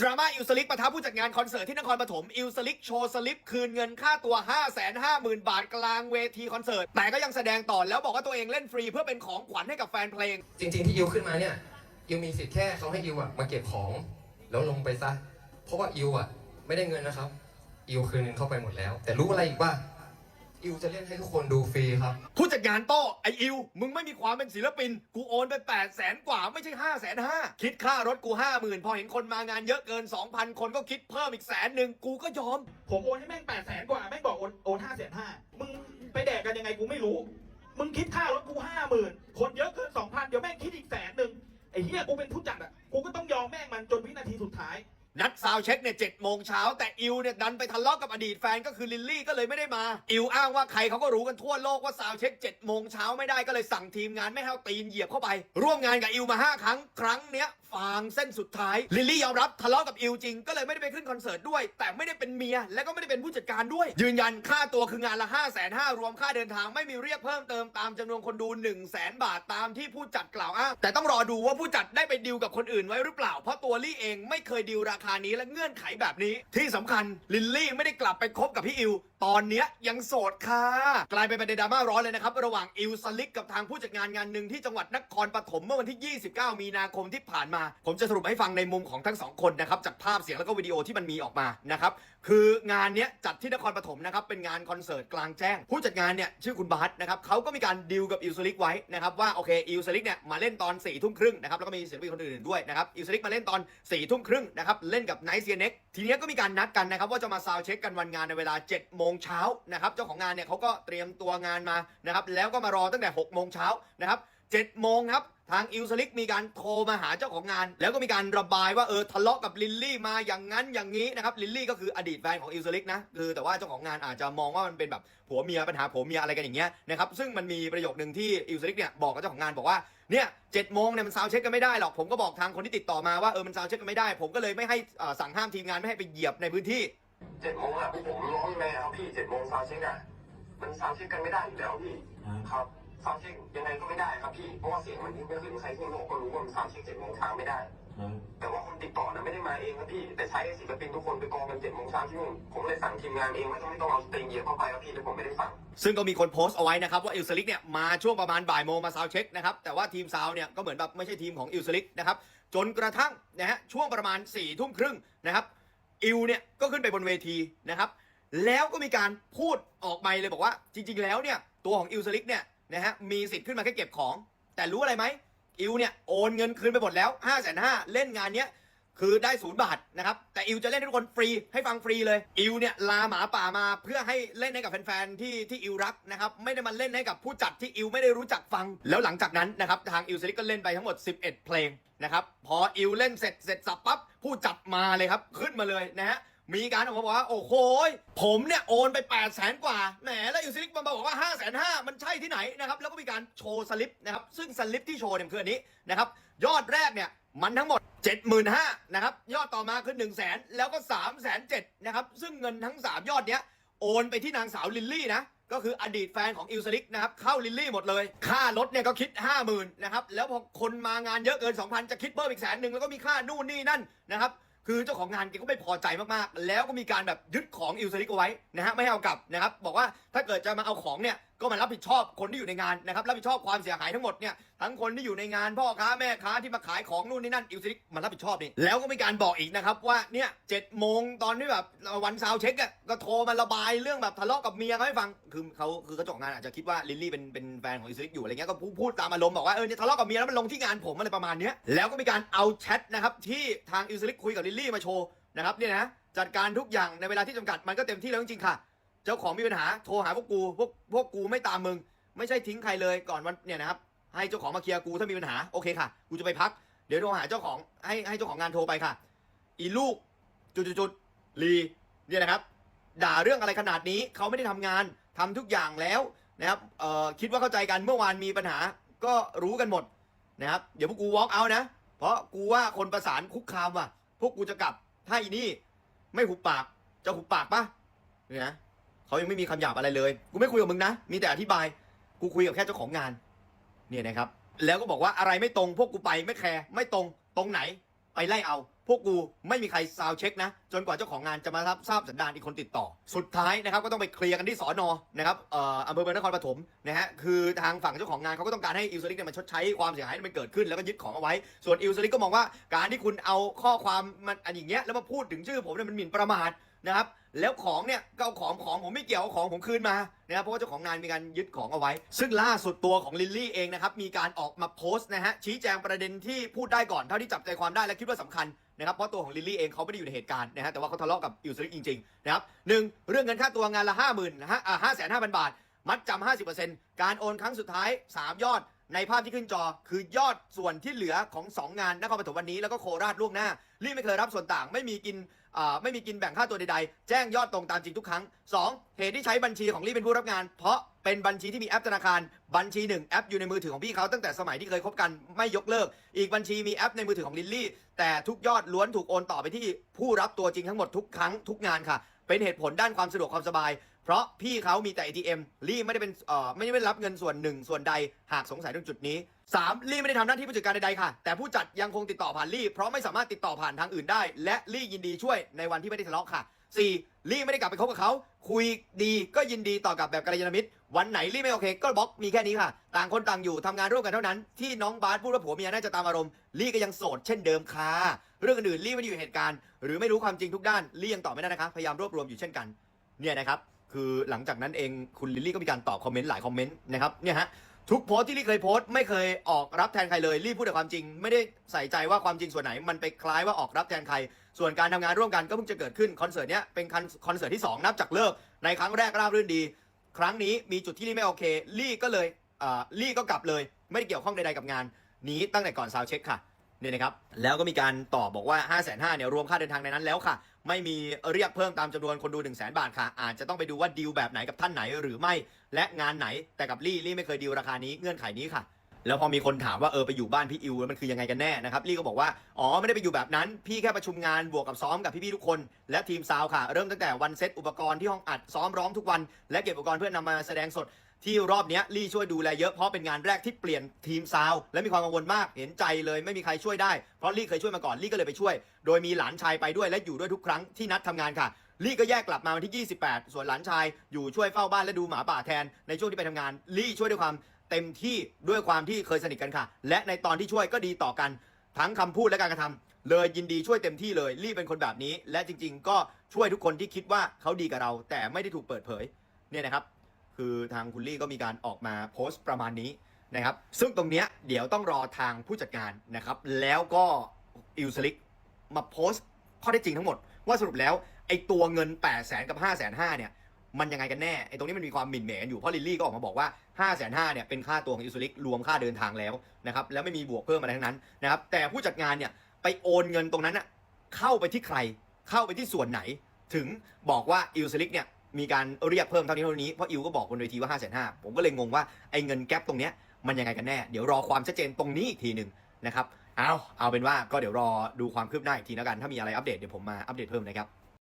ดราม่าอิลสลิกประทับผู้จัดงานคอนเสิร์ตที่นครปฐมอิลสลิกโชว์สลิปคืนเงินค่าตัว 5 5 0 0 0 0 บาทกลางเวทีคอนเสิร์ต แต่ก็ยังแสดงต่อแล้วบอกว่าตัวเองเล่นฟรีเพื่อเป็นของขวัญให้กับแฟนเพลง จริงๆที่อิวขึ้นมาเนี่ยอิวมีสิทธิ์แค่เขาให้อิวอะมาเก็บของ แล้วลงไปซะ เพราะว่าอิวอะไม่ได้เงินนะครับอิวคืนเงินเข้าไปหมดแล้ว แต่รู้อะไรอีกว่า อิวจะเล่นให้ทุกคนดูฟรีครับ ผู้จัดงานโต้ไออิว มึงไม่มีความเป็นศิลปิน กูโอนไป8 0 0แสนกว่าไม่ใช่5 5 0 0 0คิดค่ารถกู 5 0,000 พอเห็นคนมางานเยอะเกิน 2,000 คนก็คิดเพิ่มอีกแสนหนึ่งกูก็ยอม ผมโอนให้แม่งแปดแสนกว่าแม่งบอกโอนโอนห้าแสนห้ามึงไปแดกกันยังไงกูไม่รู้ มึงคิดค่ารถกูห้าหมื่นคนเยอะเกินสองพันเดี๋ยวแม่งคิดอีกแสนหนึ่งไอ้เหี้ยกูเป็นผู้จัดอะกูก็ต้องยอมแม่งมันจนวินาทีสุดท้าย นัดซาวเช็คเนี่ยเจ็ดโมงเช้าแต่อิวเนี่ยดันไปทะเลาะกับอดีตแฟนก็คือลิลลี่ก็เลยไม่ได้มา อิวอ้างว่าใครเขาก็รู้กันทั่วโลกว่าซาวเช็คเจ็ดโมงเช้าไม่ได้ก็เลยสั่งทีมงานไม่ให้เอาตีนเหยียบเข้าไป ร่วมงานกับอิวมาห้าครั้งครั้งเนี้ยฟางเส้นสุดท้าย ลิลลี่ยอมรับทะเลาะกับอิวจริง ก็เลยไม่ได้ไปขึ้นคอนเสิร์ตด้วย แต่ไม่ได้เป็นเมีย และก็ไม่ได้เป็นผู้จัดการด้วย ยืนยันค่าตัวคืองานละ5้าแสนห้ารวมค่าเดินทางไม่มีเรียกเพิ่มเติมตามจำนวนคนดู1นึ่งแสนบาทตามที่ผู้จัดกล่าวอ้างแต่ต้องรอดูว่าผู้จัดได้ไปดีลกับคนอื่นไว้หรือเปล่า เพราะตัวลี่เองไม่เคยดีลราคานี้และเงื่อนไขแบบนี้ ที่สำคัญลิลลี่ไม่ได้กลับไปคบกับพี่อิวตอนเนี้ยยังโสดค่ะ กลายเป็นประเด็นดราม่าร้อนเลยนะครับ ระหว่างอิวสลิกกับทางผู้จัดงานงานหนึ่งที่จังหวัดนครปฐมเมื่อวันที่ 29 มีนาคมที่ผ่านมา ผมจะสรุปให้ฟังในมุมของทั้งสองคนนะครับ จากภาพเสียงแล้วก็วิดีโอที่มันมีออกมานะครับ คืองานเนี้ยจัดที่นครปฐมนะครับ เป็นงานคอนเสิร์ตกลางแจ้ง ผู้จัดงานเนี่ยชื่อคุณบาสนะครับเขาก็มีการดีลกับอิวสลิกไว้นะครับว่าโอเคอิวสลิกเนี่ยมาเล่นตอน4ี่ทุ่มครึ่งนะครับแล้วก็มีศิลปินคนอื่นๆด้วยนะครับอิวสลิกมาเล่นตอน4ี่ทุ่มครึ่งนะครับเล่นกับไนท์เซียเน็กทีนี้ก็มีการนัดกันนะครับว่าจะมาซาวเช็คกันวันงานในเวลา7โมงเช้านะครับเจ้าของงานเนี่ยเขาก็เตรียมตัวงานมานะครับแล้วก็มารอตั้งแต่6กโมงเช้านะครับเจ็ดโมงครับทางอิวสลิกมีการโทรมาหาเจ้าของงาน แล้วก็มีการระบายว่าเออทะเลาะกับลิลลี่มาอย่างนั้นอย่างนี้นะครับลิลลี่ก็คืออดีตแฟนของอิวสลิกนะคือแต่ว่าเจ้าของงานอาจจะมองว่ามันเป็นแบบผัวเมียปัญหาผัวเมียอะไรกันอย่างเงี้ยนะครับซึ่งมันมีประโยคหนึ่งที่อิวสลิกเนี่ยบอกกับเจ้าของงานบอกว่าเนี่ยเจ็ดโมงเนี่ยมันซาวเช็คกันไม่ได้หรอกผมก็บอกทางคนที่ติดต่อมาว่าเออมันซาวเช็คกันไม่ได้ ผมก็เลยไม่ให้สั่งห้ามทีมงานไม่ให้ไปเหยียบในพื้นที่ เจ็ดโมงอะพวกผมร้องแม่ครับพี่เจ็ดโมงซาวด์เช็คอะมันซาวด์เช็คกันไม่ได้อยู่แล้วพี่ครับซาวด์เช็คยังไงก็ไม่ได้ครับพี่เพราะว่าเสียงมันยิ่งไม่ขึ้นใครทั่วโลกก็รู้ว่ามันซาวด์เช็คเจ็ดโมงเช้าไม่ได้ แต่ว่าคนติดต่อนะไม่ได้มาเองครับพี่ แต่ใช้ศิลปินทุกคนไปกองกันเจ็ดโมงเช้าที่นู่นผมเลยสั่งทีมงานเองว่าจะไม่ต้องเอาสเตงเหยียบเข้าไปครับพี่แต่ผมไม่ได้สั่งซึ่งก็มีคนโพสต์เอาไว้นะครับว่าอิลสลิกเนี่ยมาช่วงประมาณบ่ายโมงมาซาวด์เช็คนะครับแต่ว่าทีมซาวด์เนี่ยก็เหมือนแบบไม่ใช่ทีมของอิลสลิกนะครับจนกระทั่งนะฮะช่วงประมาณ4ี่ทุ่มครึ่งนะครับ อิลเนี่ยก็ขึ้นไปบนเวทีนะครับ แล้วก็มีการพูดออกไปเลยบอกว่า จริง ๆ แล้วเนี่ยตัวของอิลสลิกเนี่ยนะฮะมีสิทธิ์ขึ้นมาแค่เก็บของ แต่รู้อะไรไหมอิลเนี่ยโอนเงินคืนไปหมดแล้ว5้าแสนห้าเล่นงานเนี้ยคือได้ศูนย์บาทนะครับแต่อิวจะเล่นให้ทุกคนฟรีให้ฟังฟรีเลยอิวเนี่ยลาหมาป่ามาเพื่อให้เล่นให้กับแฟนๆที่ที่อิวรักนะครับไม่ได้มาเล่นให้กับผู้จัดที่อิวไม่ได้รู้จักฟัง แล้วหลังจากนั้นนะครับทางอิวสลิกก็เล่นไปทั้งหมด 11 เพลง นะครับ พออิวเล่นเสร็จเสร็จสับปั๊บผู้จัดมาเลยครับ ขึ้นมาเลยนะฮะมีการออกมาบอกว่าโอ้โหผมเนี่ยโอนไป8 0 0แสนกว่าแหมแล้วอิวสลิกมาบอกว่า5 5 0 0 0มันใช่ที่ไหนนะครับแล้วก็มีการโชว์สลิปนะครับซึ่งสลิปที่โชว์เนี่ยคืออันนี้นะครับยอดแรกเนี่ยมันทั้งหมด 75,000นะครับยอดต่อมาคือ 1 0 0 0 0แสนแล้วก็3 7 0 0 0นะครับซึ่งเงินทั้ง 3 ยอดเนี้ยโอนไปที่นางสาวลิลลี่นะ ก็คืออดีตแฟนของอิลสลิกนะครับเข้าลิลลี่หมดเลย ค่ารถเนี่ยก็คิด 50,000นะครับแล้วพอคนมางานเยอะเกิน 2,000 จะคิดเพิ่มอีกแสนหนึ่งแล้วก็มีค่านู่นนี่นั่นนะครับคือเจ้าของงานแกก็ไม่พอใจมากๆ แล้วก็มีการแบบยึดของอิลสลิกเอาไว้นะฮะไม่ให้เอากลับนะครับบอกว่าถ้าเกิดจะมาเอาของเนี่ยก็มารับผิดชอบคนที่อยู่ในงานนะครับรับผิดชอบความเสียหายทั้งหมดเนี่ยทั้งคนที่อยู่ในงานพ่อค้าแม่ค้าที่มาขายของนู่นนี่นั่นอิลสลิกมันรับผิดชอบนี่แล้วก็มีการบอกอีกนะครับว่าเนี่ยเจ็ดโมงตอนที่แบบวันซาวด์เช็คอะก็โทรมาระบายเรื่องแบบทะเลาะกับเมียเขาให้ฟังคือเขาคือเจ้าของงานอาจจะคิดว่าลิลลี่เป็นเป็นแฟนของอิลสลิกอยู่อะไรเงี้ยก็พูดตามอารมณ์บอกว่าเออเนี่ยทะเลาะกับเมียแล้วมันลงที่งานผมอะไรประมาณเนี้ยแล้วก็มีการเอาแชทนะครับที่ทางอิลสลิกคุยกับลิลลี่มาโชว์นะครับเนี่ยนะจัดการทุกอย่างในเวลาที่จำกัดมันก็เต็มที่แล้วจริงๆค่ะ เจ้าของมีปัญหาโทรหาพวกกูพวกพวกกูไม่ตามมึง ไม่ใช่ทิ้งใครเลยก่อนวันเนี่ยนะครับให้เจ้าของมาเคลียร์กูถ้ามีปัญหาโอเคค่ะกูจะไปพัก เดี๋ยวโทรหาเจ้าของให้ให้เจ้าของงานโทรไปค่ะ อีลูกจุดจุดลีเนี่ยนะครับ ด่าเรื่องอะไรขนาดนี้เขาไม่ได้ทำงานทำทุกอย่างแล้วนะครับเอ่อคิดว่าเข้าใจกันเมื่อวานมีปัญหาก็รู้กันหมดนะครับเดี๋ยวพวกกู walk out นะ เพราะกูว่าคนประสานคุกคามว่ะ พวกกูจะกลับถ้าอีนี่ ไม่หุบปากจะหุบปากปะเนี่ย เขายังไม่มีคำหยาบอะไรเลย กูไม่คุยกับมึงนะ มีแต่อธิบาย กูคุยกับแค่เจ้าของงาน เนี่ยนะครับ แล้วก็บอกว่าอะไรไม่ตรง พวกกูไปไม่แคร์ ไม่ตรง ตรงไหน ไปไล่เอา พวกกูไม่มีใครซาวเช็คนะ จนกว่าเจ้าของงานจะมารับทราบสันดานอีกคนติดต่อ สุดท้ายนะครับ ก็ต้องไปเคลียร์กันที่สอนอนะครับเอ่ออำเภอเมืองนครปฐมนะฮะ คือทางฝั่งเจ้าของงานเขาก็ต้องการให้อิลสลิกเนี่ยมันชดใช้ความเสียหายที่มันเกิดขึ้นแล้วก็ยึดของเอาไว้ ส่วนอิลสลิกก็มองว่าการที่คุณเอาข้อความมันอันอย่างเงี้ยแล้วมาพูดถึงชื่อผมเนี่ยมันหมิ่นประมาท นะครับ แล้วของเนี่ยก็เอาของของผมไม่เกี่ยวเอาของผมคืนมานะครับเพราะว่าเจ้าของงานมีการยึดของเอาไว้ ซึ่งล่าสุดตัวของลิลลี่เองนะครับมีการออกมาโพสต์นะฮะชี้แจงประเด็นที่พูดได้ก่อนเท่าที่จับใจความได้และคิดว่าสำคัญนะครับเพราะตัวของลิลลี่เองเขาไม่ได้อยู่ในเหตุการณ์นะฮะแต่ว่าเขาทะเลาะกับอิลสลิกจริงๆนะครับหนึ่งเรื่องเงินค่าตัวงานละห้าหมื่นนะฮะห้าแสนห้าพันบาท มัดจำห้าสิบเปอร์เซ็นต์การโอนครั้งสุดท้ายสามยอดในภาพที่ขึ้นจอคือยอดส่วนที่เหลือของ 2 งานนครปฐมวันนี้แล้วก็โคราชล่วงหน้า ลี่ไม่เคยรับส่วนต่างไม่มีกิน ไม่มีกินแบ่งค่าตัวใดๆ แจ้งยอดตรงตามจริงทุกครั้ง 2. เหตุที่ใช้บัญชีของลี่เป็นผู้รับงาน เพราะเป็นบัญชีที่มีแอปธนาคาร บัญชีหนึ่งแอปอยู่ในมือถือของพี่เขาตั้งแต่สมัยที่เคยคบกันไม่ยกเลิก อีกบัญชีมีแอปในมือถือของลิลลี่ แต่ทุกยอดล้วนถูกโอนต่อไปที่ผู้รับตัวจริงทั้งหมดทุกครั้งทุกงานค่ะ เป็นเหตุผลด้านความสะดวกความสบาย เพราะพี่เขามีแต่ ATM ลี่ไม่ได้เป็นเอ่อไม่ได้รับเงินส่วนหนึ่งส่วนใดหากสงสัยตรงจุดนี้ 3. ลี่ไม่ได้ทำหน้าที่ผู้จัดการใดๆค่ะ แต่ผู้จัดยังคงติดต่อผ่านลี่เพราะไม่สามารถติดต่อผ่านทางอื่นได้ และลี่ยินดีช่วยในวันที่ไม่ได้ทะเลาะค่ะ 4. ลี่ไม่ได้กลับไปคบกับเขา คุยดีก็ยินดีต่อกลับแบบกัลยาณมิตร วันไหนลี่ไม่โอเค ก็บล็อกมีแค่นี้ค่ะ ต่างคนต่างอยู่ทำงานร่วมกันเท่านั้น ที่น้องบาสพูดว่าผัวเมียน่าจะตามอารมณ์ลี่ก็ยังโสดเช่นเดิมค่ะ เรื่องอื่นลี่ไม่ได้อยู่เหตุการณ์ หรือไม่รู้ความจริงทุกด้านลี่ยังตอบไม่ได้นะคะพยายามรวบรวมอยู่เช่นกันเนี่ยนะครับ คือหลังจากนั้นเองคุณลิลลี่ก็มีการตอบคอมเมนต์หลายคอมเมนต์นะครับเนี่ยฮะทุกโพสต์ที่ลี่เคยโพสต์ไม่เคยออกรับแทนใครเลยลี่พูดแต่ความจริง ไม่ได้ใส่ใจว่าความจริงส่วนไหนมันไปคล้ายว่าออกรับแทนใคร ส่วนการทำงานร่วมกันก็เพิ่งจะเกิดขึ้นคอนเสิร์ตเนี้ยเป็นคอนคอนเสิร์ตที่ 2 นับจากเลิก ในครั้งแรกราบรื่นดี ครั้งนี้มีจุดที่ลี่ไม่โอเคลี่ก็เลยอ่าลี่ก็กลับเลย ไม่ได้เกี่ยวข้องใดๆกับงาน นี้ตั้งแต่ก่อนซาวเช็คค่ะเนี่ยนะครับแล้วก็มีการตอบบอกว่า 5 5 0 0 0เนี่ยรวมค่าเดินทางในนั้นแล้วค่ะ ไม่มีเรียกเพิ่มตามจำนวนคนดู 1 0 0 0 0แบาทค่ะ อาจจะต้องไปดูว่าดีลแบบไหนกับท่านไหนหรือไม่ และงานไหนแต่กับลี่ลี่ไม่เคยดีลราคานี้เงื่อนไขนี้ค่ะ แล้วพอมีคนถามว่าเออไปอยู่บ้านพี่อิวแล้วมันคือยังไงกันแน่นะครับลี่ก็บอกว่าอ๋อไม่ได้ไปอยู่แบบนั้นพี่แค่ประชุมงานบวกกับซ้อมกับพี่ๆทุกคน และทีมซาวค่ะ เริ่มตั้งแต่วันเซตอุปกรณ์ที่ห้องอัดซ้อมร้องทุกวัน และเก็บอุปกรณ์เพื่อนำมาแสดงสด ที่รอบนี้ลี่ช่วยดูแลเยอะเพราะเป็นงานแรกที่เปลี่ยนทีมซาวและมีความกังวลมากเห็นใจเลยไม่มีใครช่วยได้เพราะลี่เคยช่วยมาก่อนลี่ก็เลยไปช่วย โดยมีหลานชายไปด้วยและอยู่ด้วยทุกครั้งที่นัดทำงานค่ะลี่ก็แยกกลับมาวันที่ 28 ส่วนหลานชายอยู่ช่วยเฝ้าบ้านและดูหมาป่าแทนในช่วงที่ไปทำงานลี่ช่วยด้วยความเต็มที่ด้วยความที่เคยสนิทกันค่ะ และในตอนที่ช่วยก็ดีต่อกัน ทั้งคำพูดและการกระทำเลยยินดีช่วยเต็มที่เลยลี่เป็นคนแบบนี้ และจริง ๆ ก็ช่วยทุกคนที่คิดว่าเขาดีกับเรา แต่ไม่ได้ถูกเปิดเผยเนี่ยนะครับ คือทางคุณลี่ก็มีการออกมาโพสต์ประมาณนี้นะครับ ซึ่งตรงเนี้ยเดี๋ยวต้องรอทางผู้จัดการนะครับ แล้วก็อิลสลิกมาโพสต์ข้อเท็จจริงทั้งหมด ว่าสรุปแล้วไอ้ตัวเงิน 8 0 0แสนกับ 5 5 0 0 0เนี่ยมันยังไงกันแน่ไอ้ตรงนี้มันมีความหมิ่นเหมกันอยู่เพราะลิลลี่ก็ออกมาบอกว่า 5 5 0 0 0เนี่ยเป็นค่าตัวของอิลสลิกรวมค่าเดินทางแล้วนะครับแล้วไม่มีบวกเพิ่มอะไรทั้งนั้นนะครับแต่ผู้จัดงานเนี่ยไปโอนเงินตรงนั้นอะเข้าไปที่ใคร เข้าไปที่ส่วนไหน ถึงบอกว่าอิลสลิกเนี่ย มีการเรียกเพิ่มเท่านี้เท่านี้เพราะอิวก็บอกบนเวทีว่า 5 5 0 0 0ผมก็เลยงงว่าไอ้เงินแก๊ปตรงเนี้ยมันยังไงกันแน่ เดี๋ยวรอความชัดเจนตรงนี้อีกทีหนึ่งนะครับเอาเอาเป็นว่าก็เดี๋ยวรอดูความคืบหน้าอีกทีแล้วกันถ้ามีอะไรอัปเดตเดี๋ยวผมมาอัปเดตเพิ่มนะครับ